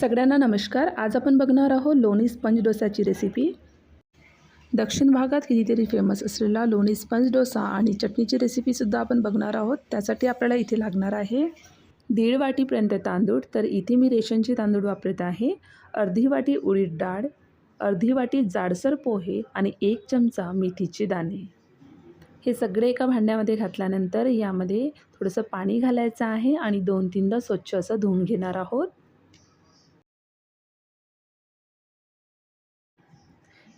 सगळ्यांना नमस्कार. आज आपण बघणार आहोत लोणी स्पंज डोसाची रेसिपी दक्षिण भागात कितीतरी फेमस असलेला लोणी स्पंज डोसा आणि चटणीची रेसिपीसुद्धा आपण बघणार आहोत. त्यासाठी आपल्याला इथे लागणार आहे दीड वाटीपर्यंत तांदूळ. तर इथे मी रेशनचे तांदूळ वापरत आहे. अर्धी वाटी उडीद डाळ अर्धी वाटी जाडसर पोहे आणि एक चमचा मेथीचे दाणे. हे सगळे एका भांड्यामध्ये घातल्यानंतर यामध्ये थोडंसं पाणी घालायचं आहे आणि दोन तीनदा स्वच्छ असं धुवून घेणार आहोत.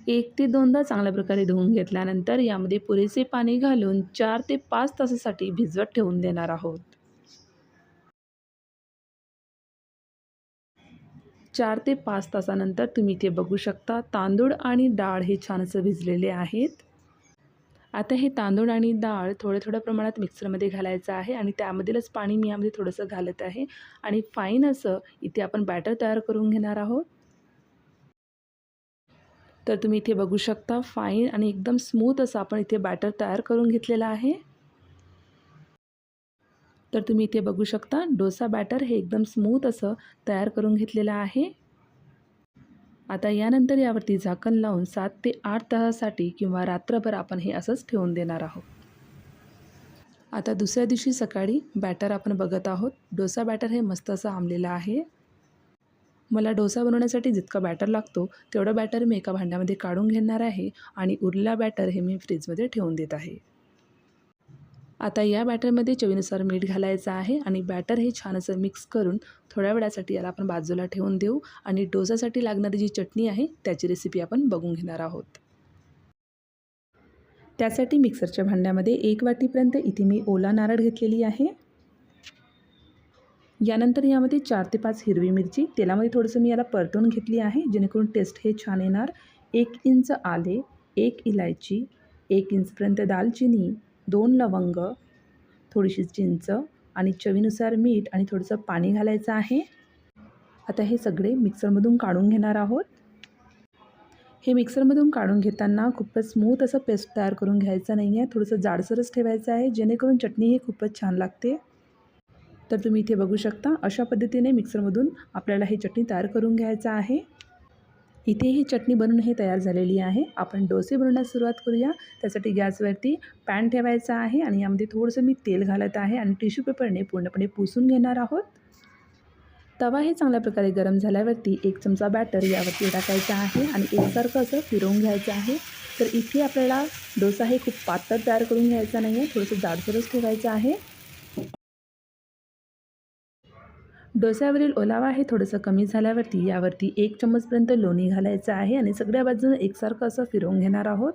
एक ते दोनदा चांगल्या प्रकारे धुवून घेतल्यानंतर यामध्ये पुरेसे पाणी घालून चार ते पाच तासासाठी भिजवत ठेवून देणार आहोत. चार ते पाच तासानंतर तुम्ही इथे बघू शकता तांदूळ आणि डाळ हे छानसं भिजलेले आहेत. आता हे तांदूळ आणि डाळ थोड्या थोड्या प्रमाणात मिक्सरमध्ये घालायचं आहे आणि त्यामधीलच पाणी मी यामध्ये थोडंसं घालत आहे आणि फाईन असं इथे आपण बॅटर तयार करून घेणार आहोत. तर तुम्ही इथे बघू शकता फाईन आणि एकदम स्मूथ असं आपण इथे बॅटर तयार करून घेतलेलं आहे. तर तुम्ही इथे बघू शकता डोसा बॅटर हे एकदम स्मूथ असं तयार करून घेतलेलं आहे. आता यानंतर यावरती झाकण लावून सात ते आठ तासासाठी किंवा रात्रभर आपण हे असंच ठेवून देणार आहोत. आता दुसऱ्या दिवशी सकाळी बॅटर आपण बघत आहोत. डोसा बॅटर हे मस्त असं आंबलेलं आहे. मला डोसा बनवण्यासाठी जितका बॅटर लागतो तेवढा बॅटर मी एका भांड्यामध्ये काढून घेणार आहे आणि उरलेला बॅटर हे मी फ्रीजमध्ये ठेवून देत आहे. आता या बॅटरमध्ये चवीनुसार मीठ घालायचं आहे आणि बॅटर हे छान असं मिक्स करून थोड्या वेळासाठी याला आपण बाजूला ठेवून देऊ आणि डोसासाठी लागणारी जी चटणी आहे त्याची रेसिपी आपण बघून घेणार आहोत. त्यासाठी मिक्सरच्या भांड्यामध्ये एक वाटीपर्यंत इथे मी ओला नारळ घेतलेली आहे. यानंतर यामध्ये चार ते पाच हिरवी मिरची तेलामध्ये थोडंसं मी याला परतून घेतली आहे जेणेकरून टेस्ट हे छान येणार. एक इंच आले एक इलायची एक इंचपर्यंत दालचिनी दोन लवंग थोडीशी चिंच आणि चवीनुसार मीठ आणि थोडंसं पाणी घालायचं आहे. आता हे सगळे मिक्सरमधून काढून घेणार आहोत. हे मिक्सरमधून काढून घेताना खूपच स्मूथ असं पेस्ट तयार करून घ्यायचं नाही आहे थोडंसं जाडसरच ठेवायचं आहे जेणेकरून चटणी ही खूपच छान लागते. तर तुम्ही इथे बघू शकता अशा पद्धतीने मिक्सरमधून आपल्याला ही चटणी तयार करून घ्यायचं आहे. इथे ही चटणी बनवून हे तयार झालेली आहे. आपण डोसे बनवण्यास सुरुवात करूया. त्यासाठी गॅसवरती पॅन ठेवायचा आहे आणि यामध्ये थोडंसं मी तेल घालत आहे आणि टिश्यू पेपरने पूर्णपणे पुसून घेणार आहोत. तवा हे चांगल्या प्रकारे गरम झाल्यावरती एक चमचा बॅटर यावरती टाकायचा आहे आणि एकसारखं असं फिरवून घ्यायचं आहे. तर इथे आपल्याला डोसा हे खूप पातळ तयार करून घ्यायचा नाही आहे थोडंसं जाडसरच ठेवायचं आहे. डोस्यावरील ओलावा हे थोडंसं कमी झाल्यावरती यावरती एक चम्मचपर्यंत लोणी घालायचं आहे आणि सगळ्या बाजूनं एकसारखं असं फिरवून घेणार आहोत.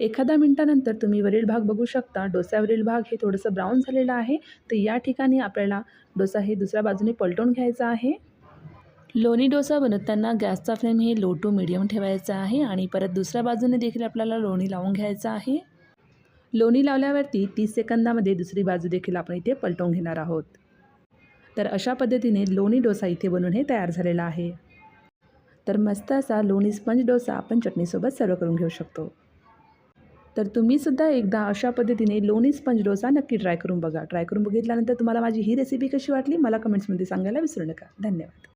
एखाद्या मिनटानंतर तुम्ही वरील भाग बघू शकता. डोस्यावरील भाग हे थोडंसं ब्राऊन झालेलं आहे. तर या ठिकाणी आपल्याला डोसा हे दुसऱ्या बाजूने पलटून घ्यायचा आहे. लोणी डोसा बनवताना गॅसचा फ्लेम हे लो टू मिडियम ठेवायचा आहे आणि परत दुसऱ्या बाजूने देखील आपल्याला लोणी लावून घ्यायचं आहे. लोणी लावल्यावरती तीस सेकंदामध्ये दुसरी बाजू देखील आपण इथे पलटवून घेणार आहोत. तर अशा पद्धतीने लोणी डोसा इथे बनवून हे तयार झालेला आहे. तर मस्त असा लोणी स्पंज डोसा आपण चटणीसोबत सर्व करून घेऊ शकतो. तर तुम्हीसुद्धा एकदा अशा पद्धतीने लोणी स्पंज डोसा नक्की ट्राय करून बघा. ट्राय करून बघितल्यानंतर तुम्हाला माझी ही रेसिपी कशी वाटली मला कमेंट्समध्ये सांगायला विसरू नका. धन्यवाद.